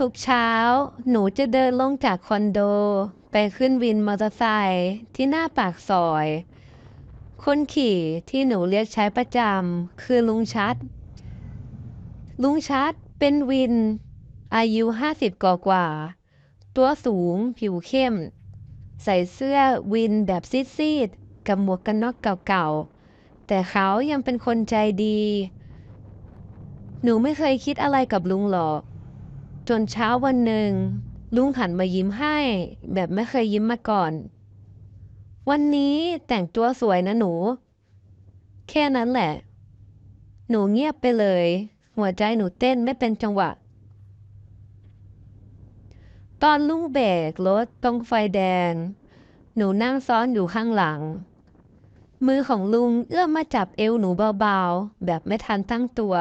ทุกๆเช้า หนูจะเดินลงจากคอนโด ไปขึ้นวินมอเตอร์ไซค์ที่หน้าปากซอย คนขี่ที่หนูเรียกใช้ประจำคือลุงชัด ลุงชัดเป็นวิน อายุห้าสิบกว่า ตัวสูงผิวเข้ม ใส่เสื้อวินแบบซีดๆกับหมวกกันน็อกเก่าๆ แต่เขายังเป็นคนใจดี หนูไม่เคยคิดอะไรกับลุงหรอก จนเช้าวันหนึ่ง ลุงหันมายิ้มให้ แบบไม่เคยยิ้มมาก่อน วันนี้แต่งตัวสวยนะหนู แค่นั้นแหละ หนูเงียบไปเลย หัวใจหนูเต้นไม่เป็นจังหวะ ตอนลุงเบรกรถตรงไฟแดง หนูนั่งซ้อนอยู่ข้างหลัง มือของลุงเอื้อมมาจับเอวหนูเบาๆ แบบไม่ทันตั้งตัว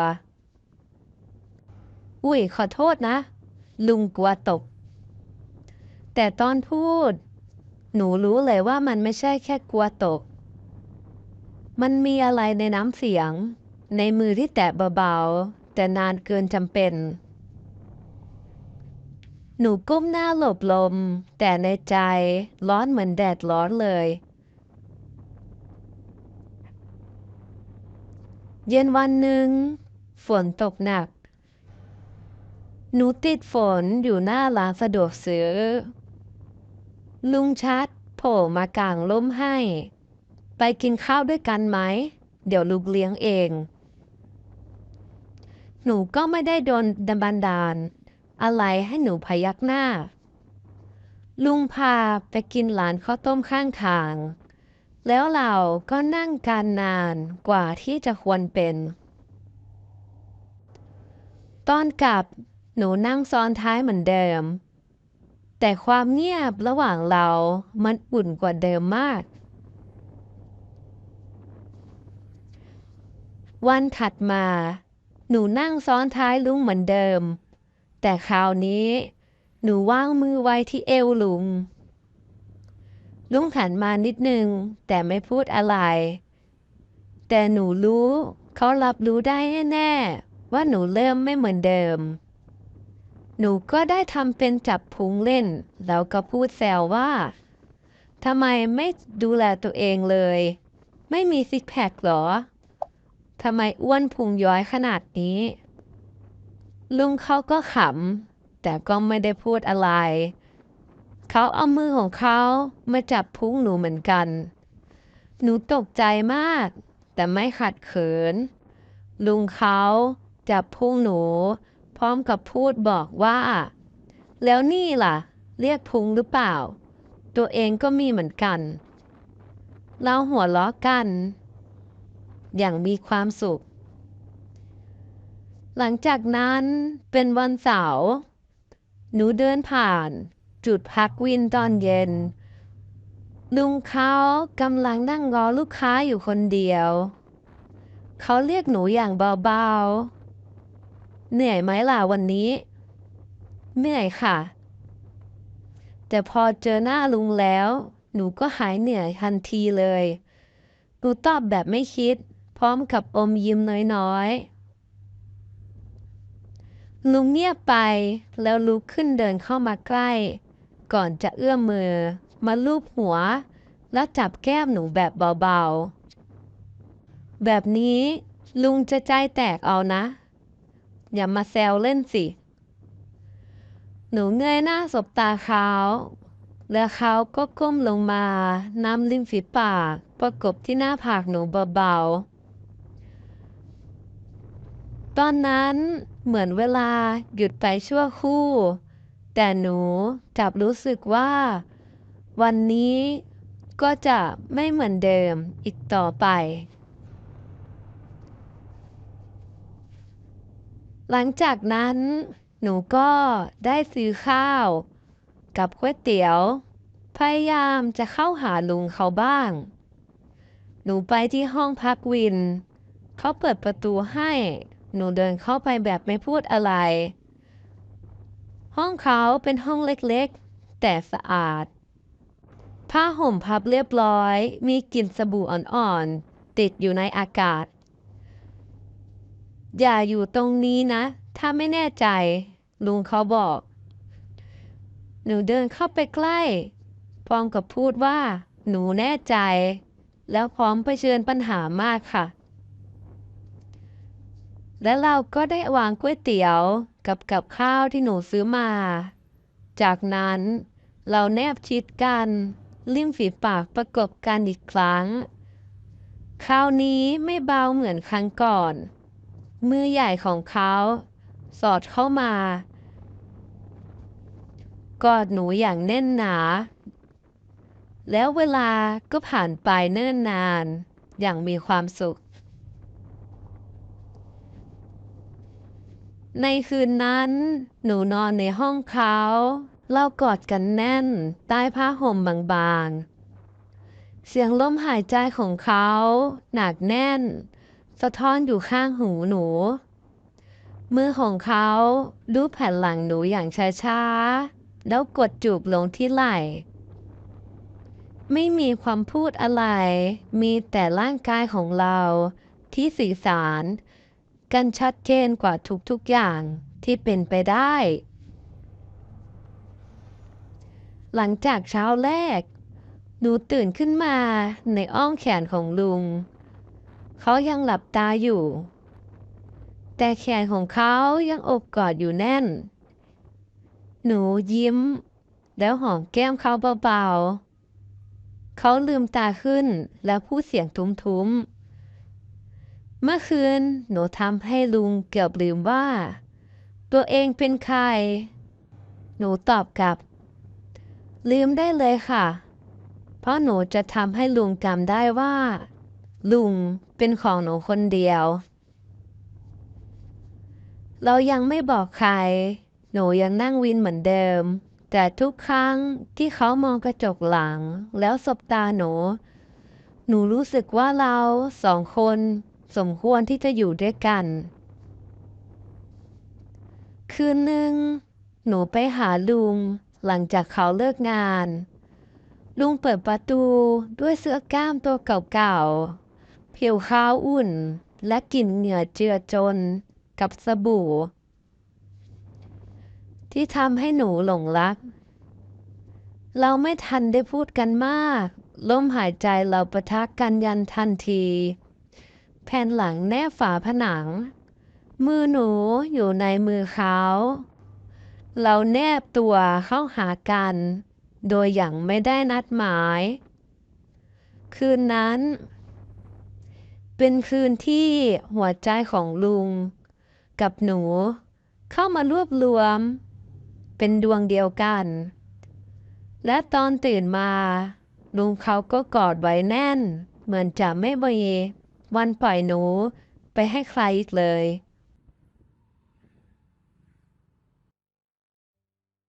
อุ้ยขอโทษนะ ลุงกลัวตกแต่ตอนพูด หนูรู้เลยว่ามันไม่ใช่แค่กลัวตกมันมีอะไรในน้ำเสียง ในมือที่แตะเบาๆ แต่นานเกินจำเป็น หนูก้มหน้าหลบลม แต่ในใจร้อนเหมือนแดดร้อนเลยเย็นวันหนึ่งฝนตกหนัก หนูติดฝนอยู่หน้าร้านสะดวกซื้อ ลุงชัดโผล่มากลางร่มให้ ไปกินข้าวด้วยกันไหม เดี๋ยวลูกเลี้ยงเอง หนูก็ไม่ได้โดนดบันดาล อะไรให้หนูพยักหน้า ลุงพาไปกินร้านข้าวต้มข้างทาง แล้วเราก็นั่งกันนานกว่าที่จะควรเป็น ตอนกลับ หนูนั่งซ้อนท้ายเหมือนเดิม แต่ความเงียบระหว่างเรามันอุ่นกว่าเดิมมาก วันถัดมา หนูนั่งซ้อนท้ายลุงเหมือนเดิม แต่คราวนี้ หนูวางมือไว้ที่เอวลุง ลุงหันมานิดนึง แต่ไม่พูดอะไร แต่หนูรู้ เขารับรู้ได้แน่ๆว่าหนูเริ่มไม่เหมือนเดิม หนูก็ได้ทำเป็นจับพุงเล่น แล้วก็พูดแซวว่าทำไมไม่ดูแลตัวเองเลย ไม่มีซิกแพคหรอทำไมอ้วนพุงย้อยขนาดนี้ ลุงเขาก็ขำ แต่ก็ไม่ได้พูดอะไร เขาเอามือของเขามาจับพุงหนูเหมือนกัน หนูตกใจมาก แต่ไม่ขัดเขิน ลุงเขาจับพุงหนู พร้อมกับพูดบอกว่า แล้วนี่ล่ะ เรียกพุงหรือเปล่า ตัวเองก็มีเหมือนกัน เราหัวล้อกัน อย่างมีความสุข หลังจากนั้นเป็นวันเสาร์หนูเดินผ่านจุดพักวินตอนเย็น ลุงเขากำลังนั่งรอลูกค้าอยู่คนเดียว เขาเรียกหนูอย่างเบาๆ เหนื่อยไหมล่ะวันนี้เหนื่อยค่ะ แต่พอเจอหน้าลุงแล้ว หนูก็หายเหนื่อยทันทีเลยหนูตอบแบบไม่คิด พร้อมกับอมยิ้มน้อยๆ ลุงเงียบไปแล้วลุกขึ้นเดินเข้ามาใกล้ ก่อนจะเอื้อมมือ มาลูบหัว แล้วจับแก้มหนูแบบเบาๆ แบบนี้ลุงจะใจแตกเอานะ อย่ามาแซวเล่นสิ หนูเงยหน้าสบตาเขาแล้วเขาก็ก้มลงมา น้ำริมฝีปาก ประกบที่หน้าผากหนูเบาๆ ตอนนั้นเหมือนเวลาหยุดไปชั่วครู่ แต่หนูกลับรู้สึกว่า วันนี้ก็จะไม่เหมือนเดิมอีกต่อไป หลังจากนั้นหนูก็ได้ซื้อข้าว กับก๋วยเตี๋ยว พยายามจะเข้าหาลุงเขาบ้าง หนูไปที่ห้องพักวิน เขาเปิดประตูให้ หนูเดินเข้าไปแบบไม่พูดอะไร ห้องเขาเป็นห้องเล็กๆ แต่สะอาด ผ้าห่มพับเรียบร้อย มีกลิ่นสบู่อ่อนๆ ติดอยู่ในอากาศ อย่าอยู่ตรงนี้นะ ถ้าไม่แน่ใจ ลุงเขาบอก หนูเดินเข้าไปใกล้ พร้อมกับพูดว่า หนูแน่ใจ แล้วพร้อมเผชิญปัญหามากค่ะ และเราก็ได้วางก๋วยเตี๋ยวกับกับข้าวที่หนูซื้อมา จากนั้นเราแนบชิดกันริมฝีปากประกบกันอีกครั้ง คราวนี้ไม่เบาเหมือนครั้งก่อน มือใหญ่ของเขา สอดเข้ามา กอดหนูอย่างแน่นหนา แล้วเวลาก็ผ่านไปเนิ่นนาน อย่างมีความสุข ในคืนนั้นหนูนอนในห้องเขาเรากอดกันแน่น ใต้ผ้าห่มบางๆ เสียงลมหายใจของเขา หนักแน่น สะท้อนอยู่ข้างหูหนู มือของเขาดูแผ่นหลังหนูอย่างช้าๆ แล้วกดจูบลงที่ไหล่ ไม่มีความพูดอะไร มีแต่ร่างกายของเราที่สื่อสาร กันชัดเจนกว่าทุกๆอย่างที่เป็นไปได้ หลังจากเช้าแรก หนูตื่นขึ้นมาในอ้อมแขนของลุง เขายังหลับตาอยู่ แต่แขนของเขายังอบกอดอยู่แน่น หนูยิ้ม แล้วหอมแก้มเขาเบาๆ เขาลืมตาขึ้นแล้วพูดเสียงทุ้มๆ เมื่อคืนหนูทำให้ลุงเกือบลืมว่า ตัวเองเป็นใคร หนูตอบกลับ ลืมได้เลยค่ะ เพราะหนูจะทำให้ลุงจำได้ว่า ลุงเป็นของหนูคนเดียว เรายังไม่บอกใคร หนูยังนั่งวินเหมือนเดิม แต่ทุกครั้งที่เขามองกระจกหลัง แล้วสบตาหนู หนูรู้สึกว่าเราสองคนสมควรที่จะอยู่ด้วยกัน คืนหนึ่ง หนูไปหาลุง หลังจากเขาเลิกงาน ลุงเปิดประตูด้วยเสื้อกล้ามตัวเก่าๆ ผิวขาวอุ่นและกลิ่นเหงื่อเจือจนกับสบู่ ที่ทำให้หนูหลงรัก เราไม่ทันได้พูดกันมาก ลมหายใจเราประทักกันยันทันที แผ่นหลังแนบฝาผนัง มือหนูอยู่ในมือเขา เราแนบตัวเข้าหากัน โดยอย่างไม่ได้นัดหมาย คืนนั้น เป็นคืนที่หัวใจของลุง กับหนู เข้ามารวบรวม เป็นดวงเดียวกัน และตอนตื่นมา ลุงเขาก็กอดไว้แน่น เหมือนจะไม่มีวันปล่อยหนูไปให้ใครอีกเลย